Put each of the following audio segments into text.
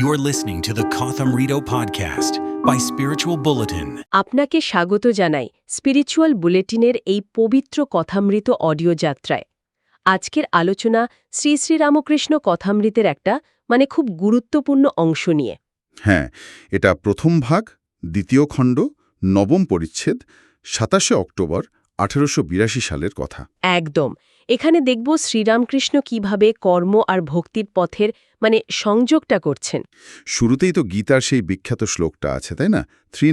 You're listening to the Kotham Rito podcast by Spiritual Bulletin. আপনাকে স্বাগত জানাই spiritual বুলেটিনের এই পবিত্র কথামৃত অডিও যাত্রায় আজকের আলোচনা শ্রী শ্রী রামকৃষ্ণ কথামৃতের একটা মানে খুব গুরুত্বপূর্ণ অংশ নিয়ে হ্যাঁ এটা প্রথম ভাগ দ্বিতীয় খণ্ড নবম পরিচ্ছেদ সাতাশে অক্টোবর আঠেরোশো সালের কথা। একদম। এখানে দেখব শ্রীরামকৃষ্ণ কীভাবে কর্ম আর ভক্তির পথের মানে সংযোগটা করছেন। শুরুতেই তো গীতার সেই বিখ্যাত শ্লোকটা আছে তাই না? থ্রি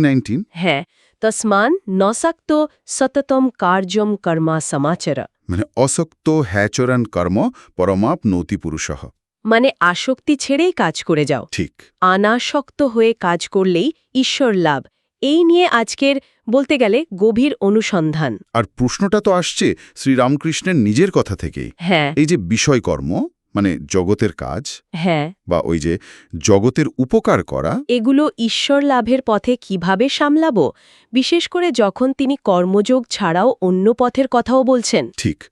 হ্যাঁ। তসমান নসাক্ত সততম কার্যম কর্মা সমাচর। মানে অসক্ত হ্যাচরণ কর্ম পরমাপ নতি পুরুষহ মানে আসক্তি ছেড়েই কাজ করে যাও। ঠিক। আনাসক্ত হয়ে কাজ করলেই ঈশ্বর লাভ। এই নিয়ে আজকের বলতে গেলে গভীর অনুসন্ধান। আর প্রশ্নটা তো আসছে শ্রীরামকৃষ্ণের নিজের কথা থেকেই। হ্যাঁ। এই যে বিষয়কর্ম মানে জগতের কাজ হ্যাঁ। বা ওই যে জগতের উপকার করা। এগুলো ঈশ্বর লাভের পথে কীভাবে সামলাবো? বিশেষ করে যখন তিনি কর্মযোগ ছাড়াও অন্য পথের কথাও বলছেন। ঠিক।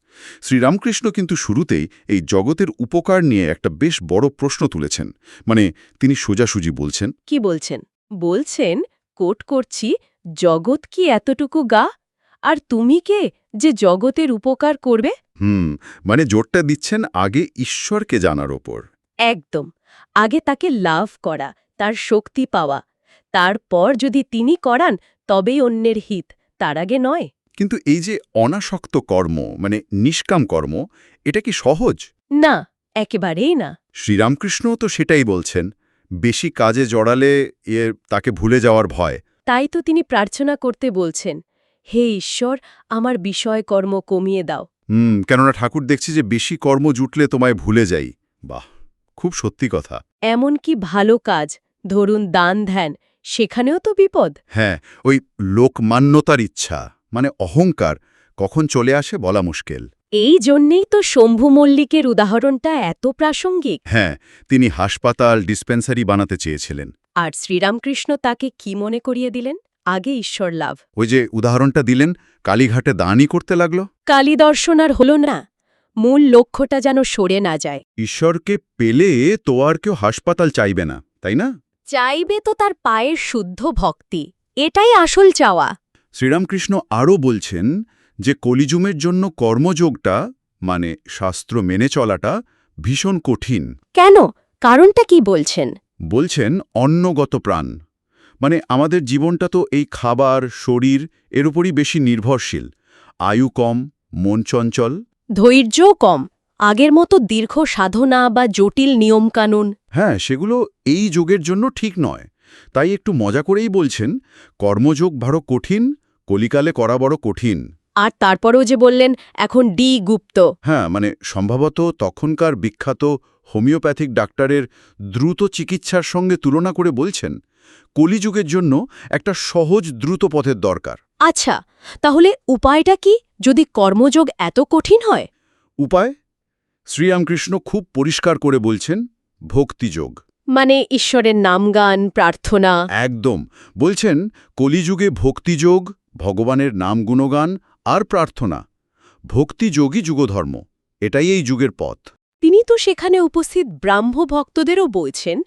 শ্রীরামকৃষ্ণ কিন্তু শুরুতেই এই জগতের উপকার নিয়ে একটা বেশ বড় প্রশ্ন তুলেছেন। মানে তিনি সোজাসুজি বলছেন। কি বলছেন? বলছেন কোট করছি জগৎ কি এতটুকু গা? আর তুমি কে যে জগতের উপকার করবে? হুম মানে জোরটা দিচ্ছেন আগে ঈশ্বরকে জানার ওপর। একদম আগে তাকে লাভ করা তার শক্তি পাওয়া। তারপর যদি তিনি করান তবেই অন্যের হিত তার আগে নয়। কিন্তু এই যে অনাসক্ত কর্ম মানে নিষ্কাম কর্ম এটা কি সহজ? না একেবারেই না। শ্রীরামকৃষ্ণও তো সেটাই বলছেন। বেশি কাজে জড়ালে এ তাকে ভুলে যাওয়ার ভয়। তাই তো তিনি প্রার্থনা করতে বলছেন হে ঈশ্বর আমার বিষয় কর্ম কমিয়ে দাও। হুম কেননা ঠাকুর দেখছি যে বেশি কর্ম জুটলে তোমায় ভুলে যাই। বাহ খুব সত্যি কথা। এমনকি ভালো কাজ ধরুন দান ধ্যান সেখানেও তো বিপদ। হ্যাঁ ওই লোকমান্যতার ইচ্ছা মানে অহংকার কখন চলে আসে বলা মুশকিল। এই জন্যেই তো শম্ভু মল্লিকের উদাহরণটা এত প্রাসঙ্গিক। হ্যাঁ তিনি হাসপাতাল ডিসপেন্সারি বানাতে চেয়েছিলেন। আর শ্রীরামকৃষ্ণ তাকে কি মনে করিয়ে দিলেন? আগে ঈশ্বর লাভ। ওই যে উদাহরণটা দিলেন কালীঘাটে দানই করতে লাগল? কালী দর্শন আর হল না মূল লক্ষ্যটা যেন সরে না যায়। ঈশ্বরকে পেলে তো আর কেউ হাসপাতাল চাইবে না তাই না? চাইবে তো তার পায়ের শুদ্ধ ভক্তি এটাই আসল চাওয়া। শ্রীরামকৃষ্ণ আরও বলছেন যে কলিজুমের জন্য কর্মযোগটা মানে শাস্ত্র মেনে চলাটা ভীষণ কঠিন। কেন? কারণটা কি বলছেন? বলছেন অন্নগত প্রাণ। মানে আমাদের জীবনটা তো এই খাবার শরীর এর উপরই বেশি নির্ভরশীল। আয়ু কম মন চঞ্চল। ধৈর্যও কম আগের মতো দীর্ঘ সাধনা বা জটিল নিয়মকানুন। হ্যাঁ সেগুলো এই যোগের জন্য ঠিক নয়। তাই একটু মজা করেই বলছেন কর্মযোগ বড় কঠিন কলিকালে করা বড় কঠিন। আর তারপরেও যে বললেন এখন ডি গুপ্ত। হ্যাঁ মানে সম্ভবত তখনকার বিখ্যাত হোমিওপ্যাথিক ডাক্তারের দ্রুত চিকিৎসার সঙ্গে তুলনা করে বলছেন কলিযুগের জন্য একটা সহজ দ্রুত পথের দরকার। আচ্ছা তাহলে উপায়টা কি যদি কর্মযোগ এত কঠিন হয়? উপায়? শ্রীরামকৃষ্ণ খুব পরিষ্কার করে বলছেন ভক্তিযোগ। মানে ঈশ্বরের নামগান প্রার্থনা। একদম। বলছেন কলিযুগে ভক্তিযোগ ভগবানের নাম গুণগান আর প্রার্থনা ভক্তিযোগই যুগধর্ম এটাই এই যুগের পথ। তিনি তো সেখানে উপস্থিত ব্রাহ্ম ভক্তদেরও বলছেন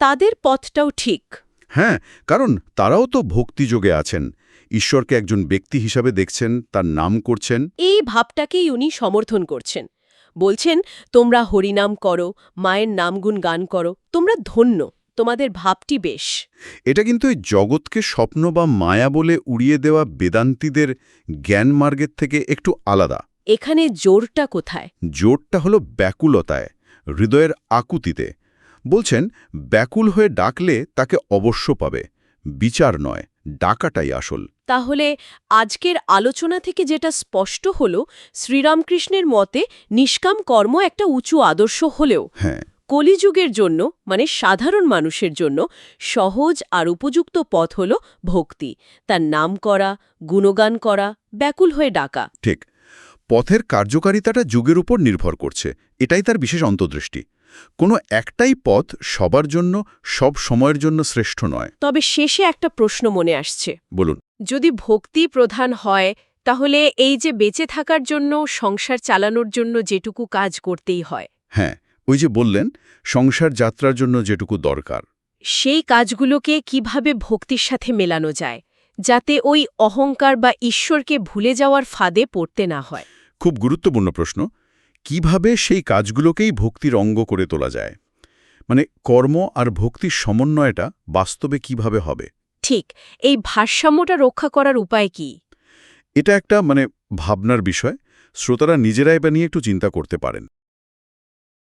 তাদের পথটাও ঠিক। হ্যাঁ কারণ তারাও তো ভক্তিযোগে আছেন ঈশ্বরকে একজন ব্যক্তি হিসাবে দেখছেন তার নাম করছেন। এই ভাবটাকেই উনি সমর্থন করছেন। বলছেন তোমরা হরিনাম করো মায়ের নামগুণ গান করো তোমরা ধন্য। তোমাদের ভাবটি বেশ। এটা কিন্তু এই জগৎকে স্বপ্ন বা মায়া বলে উড়িয়ে দেওয়া বেদান্তীদের জ্ঞান মার্গের থেকে একটু আলাদা। এখানে জোরটা কোথায়? জোরটা হলো ব্যাকুলতায় হৃদয়ের আকুতিতে। বলছেন ব্যাকুল হয়ে ডাকলে তাকে অবশ্য পাবে বিচার নয় ডাকাটাই আসল। তাহলে আজকের আলোচনা থেকে যেটা স্পষ্ট হল শ্রীরামকৃষ্ণের মতে নিষ্কাম কর্ম একটা উঁচু আদর্শ হলেও। হ্যাঁ। কলিযুগের জন্য মানে সাধারণ মানুষের জন্য সহজ আর উপযুক্ত পথ হল ভক্তি। তার নাম করা গুণগান করা ব্যাকুল হয়ে ডাকা। ঠিক। পথের কার্যকারিতাটা যুগের উপর নির্ভর করছে। এটাই তার বিশেষ অন্তর্দৃষ্টি। কোনো একটাই পথ সবার জন্য সব সময়ের জন্য শ্রেষ্ঠ নয়। তবে শেষে একটা প্রশ্ন মনে আসছে। বলুন। যদি ভক্তি প্রধান হয় তাহলে এই যে বেঁচে থাকার জন্য সংসার চালানোর জন্য যেটুকু কাজ করতেই হয়। হ্যাঁ। ওই যে বললেন সংসার যাত্রার জন্য যেটুকু দরকার। সেই কাজগুলোকে কীভাবে ভক্তির সাথে মেলানো যায় যাতে ওই অহংকার বা ঈশ্বরকে ভুলে যাওয়ার ফাঁদে পড়তে না হয়? খুব গুরুত্বপূর্ণ প্রশ্ন। কীভাবে সেই কাজগুলোকেই ভক্তির অঙ্গ করে তোলা যায়? মানে কর্ম আর ভক্তির সমন্বয়টা বাস্তবে কীভাবে হবে? ঠিক এই ভারসাম্যটা রক্ষা করার উপায় কি? এটা একটা মানে ভাবনার বিষয়। শ্রোতারা নিজেরাই এটা নিয়ে একটু চিন্তা করতে পারেন।